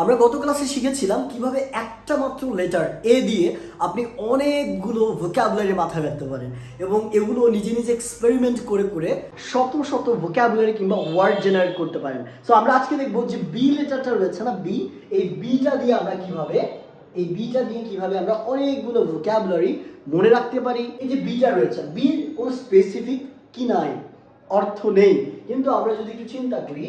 আমরা গত ক্লাসে শিখেছিলাম কীভাবে একটা মাত্র লেটার এ দিয়ে আপনি অনেকগুলো ভোক্যাবুলারি মাথায় রাখতে পারেন এবং এগুলো নিজে নিজে এক্সপেরিমেন্ট করে করে শত শত ভোক্যাবুলারি কিংবা ওয়ার্ড জেনারেট করতে পারেন। সো আমরা আজকে দেখব যে বি লেটারটা রয়েছে না বি এই বিটা দিয়ে আমরা কীভাবে, এই বিটা দিয়ে কীভাবে আমরা অনেকগুলো ভোক্যাবুলারি মনে রাখতে পারি। এই যে বিটা রয়েছে বি কোনো স্পেসিফিক কি নাই, অর্থ নেই। কিন্তু আমরা যদি একটু চিন্তা করি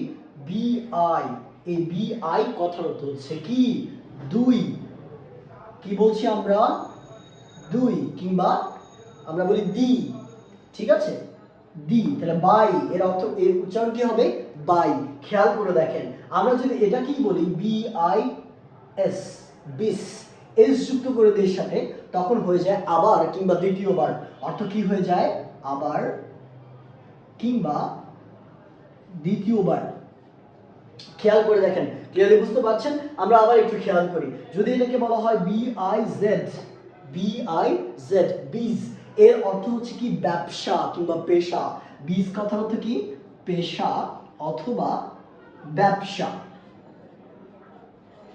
বি আই এই বি আই কথার অর্থ হচ্ছে কি? দুই। কি বলছি আমরা? দুই কিংবা আমরা বলি দি। ঠিক আছে? দি, তাহলে বাই, এর অর্থ এর উচ্চারণ কি হবে? বাই। খেয়াল করে দেখেন, আমরা যদি এটা কি বলি B I S, bis, S যুক্ত করে দিই সাথে, তখন হয়ে যায় আবার কিংবা দ্বিতীয়বার। অর্থ কি হয়ে যায়? আবার কিংবা দ্বিতীয়বার। খেয়াল করে দেখেন। ক্লিয়ারলি বুঝতে পারছেন? আমরা আবার একটু খেয়াল করি। যদি এটাকে বলা হয় B I Z B I Z biz এর অর্থ হচ্ছে কি? ব্যবসা কিংবা পেশা। বীজ কথার অর্থ কি? পেশা অথবা ব্যবসা।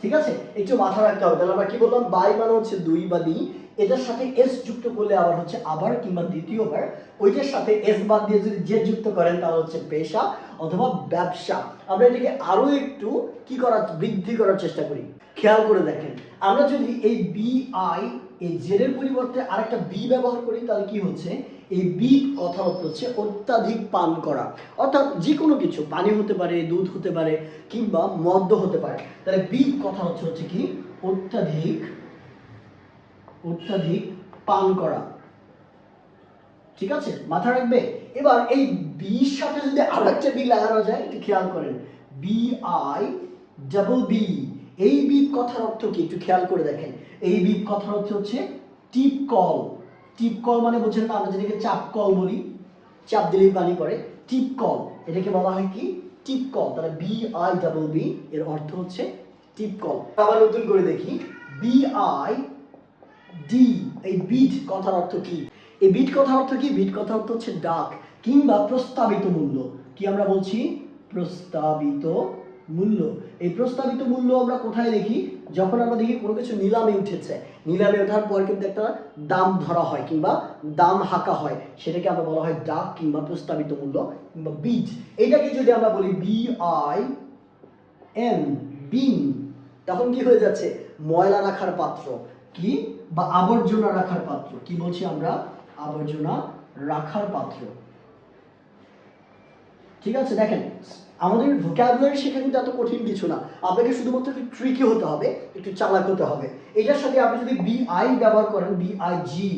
ঠিক আছে? একটু মাথা রাখতে হবে। তাহলে আমরা কি বললাম? বাই মানে হচ্ছে দুই বা দি এটার সাথে এস যুক্ত করলে আবার হচ্ছে আবার কিংবা দ্বিতীয়বার। ওইটার সাথে এস বাদ দিয়ে যদি যে যুক্ত করেন, তাহলে হচ্ছে পেশা অথবা ব্যবসা। আমরা এটাকে আরও একটু কি করার, বৃদ্ধি করার চেষ্টা করি। খেয়াল করে দেখেন। আমরা যদি এই বি আই এই জেডের পরিবর্তে আরেকটা বি ব্যবহার করি, তাহলে কি হচ্ছে? এই বি কথা হচ্ছে অত্যাধিক পান করা। অর্থাৎ যে কোনো কিছু, পানি হতে পারে, দুধ হতে পারে, কিংবা মদ্য হতে পারে। তাহলে বি কথা হচ্ছে হচ্ছে কি? অত্যাধিক অত্যাধিক পান করা। ঠিক আছে? মাথা রাখবে? এবার এই বির সাথে যদি আরও একটা বি লাগানো যায়, একটু খেয়াল করেন। B I double B. এই বিপ কথার অর্থ কি? একটু খেয়াল করে দেখেন। এই বিপ কথার অর্থ হচ্ছে টিপ কল। টিপ কল মানে বোঝেন না, আমরা যেটাকে চাপ কল বলি, চাপ দিলেই পানি পড়ে। টিপ কল, এটাকে বলা হয় কি? টিপ কল, তাহলে বি আই ডাবল বি এর অর্থ হচ্ছে টিপ কল। আবার নতুন করে দেখি। বি আই ডি এই বিট কথার অর্থ কি? এই বিট কথার অর্থ কি? বিট কথার অর্থ হচ্ছে ডাক কিংবা প্রস্তাবিত মূল্য। কি আমরা বলছি? প্রস্তাবিত মূল্য। এই প্রস্তাবিত মূল্য আমরা কোথায় দেখি? যখন আমরা দেখি কোনো কিছু নিলামে উঠেছে। নিলামে ওঠার পর কিন্তু একটা দাম ধরা হয় কিংবা দাম হাঁকা হয়। সেটাকে আমরা বলা হয় ডাক কিংবা প্রস্তাবিত মূল্য কিংবা বিট এটাকে যদি আমরা বলি বি আই এন, বিন, তখন কি হয়ে যাচ্ছে? ময়লা রাখার পাত্র কি বা আবর্জনা রাখার পাত্র? কি বলছি আমরা? আবর্জনা রাখার পাত্র। ঠিক আছে, দেখেন আমাদের ভোক্যাবুলারি শেখা কিন্তু এত কঠিন কিছু না। আপনাকে শুধুমাত্র একটু ট্রিকি হতে হবে, একটু চালাক হতে হবে। এটার সাথে আপনি যদি বি আই ব্যবহার করেন বি আই জি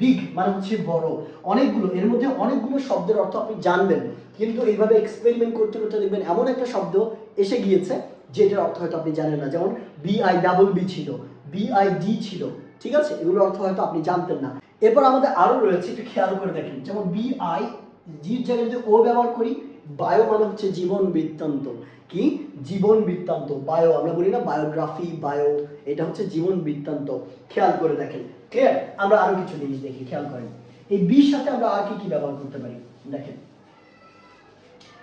বিগ মানে হচ্ছে বড়, অনেকগুলো, এর মধ্যে অনেকগুলো শব্দের অর্থ আপনি জানবেন। কিন্তু এইভাবে এক্সপেরিমেন্ট করতে করতে দেখবেন এমন একটা শব্দ এসে গিয়েছে, যেটার অর্থ হয়তো আপনি জানেন না। যেমন বি আই ডাবল বি ছিল বি আই ডি ছিল, ঠিক আছে? এগুলোর অর্থ হয়তো আপনি জানতেন না। এরপর আমাদের আরও রয়েছে, একটু খেয়াল করে দেখেন। যেমন বি আই জির জায়গায় যদি ও ব্যবহার করি বায়ো মানে হচ্ছে জীবন বৃত্তান্ত। কি? জীবন বৃত্তান্ত। বায়ো আমরা বলি না বায়োগ্রাফি বায়ো এটা হচ্ছে জীবন বৃত্তান্ত। খেয়াল করে দেখেন। ক্লিয়ার আমরা আরও কিছু জিনিস দেখি, খেয়াল করেন। এই বির সাথে আমরা আর কি কি ব্যবহার করতে পারি? দেখেন।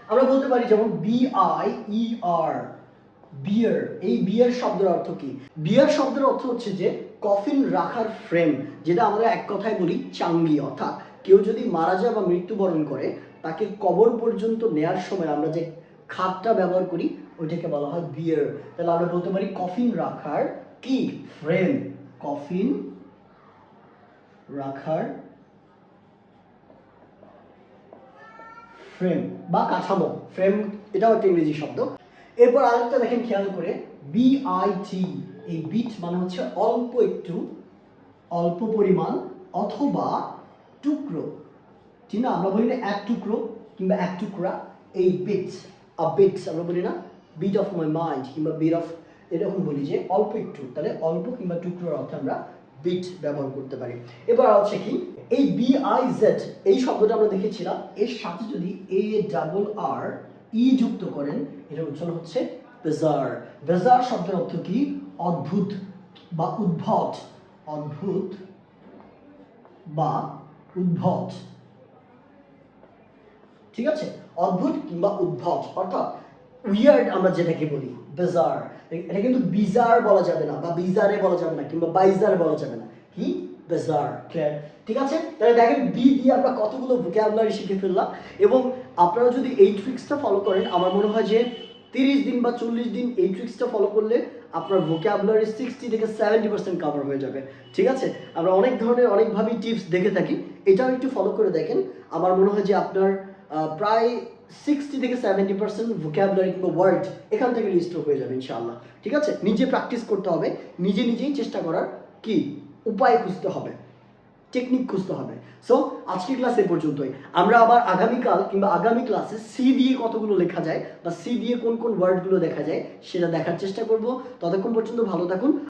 আমরা বলতে পারি যেমন বি আই ই আর বিয়ার এই বিয়ার শব্দের অর্থ কি? বিয়ার শব্দের অর্থ হচ্ছে যে কফিন রাখার ফ্রেম যেটা আমরা এক কথায় বলি চাঙ্গি, অর্থাৎ কেউ যদি মারা যায় বা মৃত্যুবরণ করে তাকে কবর পর্যন্ত নেয়ার সময় আমরা যে খাটটা ব্যবহার করি, ওইটাকে বলা হয় বিয়ার তাহলে আমরা বলতে পারি কফিন রাখার কি? ফ্রেম কফিন রাখার ফ্রেম বা কাঠামো। ফ্রেম এটাও একটা ইংরেজি শব্দ। এরপর আরেকটা দেখেন খেয়াল করে বিআইটি এই বিট মানে হচ্ছে অল্প একটু, অল্প পরিমাণ অথবা টুকরো। ঠিক না আমরা বলি না এক টুকরো কিংবা এক টুকরা, এই বিট আ বিটস আমরা বলি না বিট অফ মাই মাইন্ড কিংবা বিট অফ এরকম বলি যে অল্প একটু, তাহলে অল্প কিংবা টুকরোর অর্থে আমরা বিট ব্যবহার করতে পারি। এবার হচ্ছে কি? এই বি আই জেড এই শব্দটা আমরা দেখেছিলাম, এর সাথে যদি এ ডাবল আর ই যুক্ত করেন এটার উচ্চারণ হচ্ছে বেজার বেজার শব্দের অর্থ কি? অদ্ভুত বা উদ্ভট। অদ্ভুত বা উদ্ভট। ঠিক আছে? অদ্ভুত কিংবা উদ্ভব, অর্থাৎ উইয়ার্ড আমরা যেটাকে বলি বেজার এটা কিন্তু বিজার বলা যাবে না, বা বিজারে বলা যাবে না, কিংবা বাইজার বলা যাবে না। কি বেজার ক্লিয়ার ঠিক আছে? তাহলে দেখেন বি দিয়ে আমরা কতগুলো ভোকাবুলারি শিখে ফেললাম, এবং আপনারা যদি এই ট্রিক্সটা ফলো করেন, আমার মনে হয় যে তিরিশ দিন বা চল্লিশ দিন এই ট্রিক্সটা ফলো করলে আপনার ভোকাবুলারি সিক্সটি থেকে সেভেন্টি পার্সেন্ট কভার হয়ে যাবে। ঠিক আছে? আমরা অনেক ধরনের, অনেকভাবেই টিপস দেখে থাকি। এটাও একটু ফলো করে দেখেন। আমার মনে হয় যে আপনার প্রায় সিক্সটি থেকে সেভেন্টি পার্সেন্ট ভোকাবুলারি কিংবা ওয়ার্ড এখান থেকে লিস্ট হয়ে যাবে, ইনশাআল্লাহ। ঠিক আছে? নিজে প্র্যাকটিস করতে হবে, নিজে নিজেই চেষ্টা করার কি? উপায় খুঁজতে হবে টেকনিক খুঁজতে হবে। সো আজকের ক্লাস এ পর্যন্তই। আমরা আবার আগামীকাল কিংবা আগামী ক্লাসে সি দিয়ে কতগুলো লেখা যায় বা সি দিয়ে কোন কোন ওয়ার্ডগুলো দেখা যায়, সেটা দেখার চেষ্টা করব। ততক্ষণ পর্যন্ত ভালো থাকুন।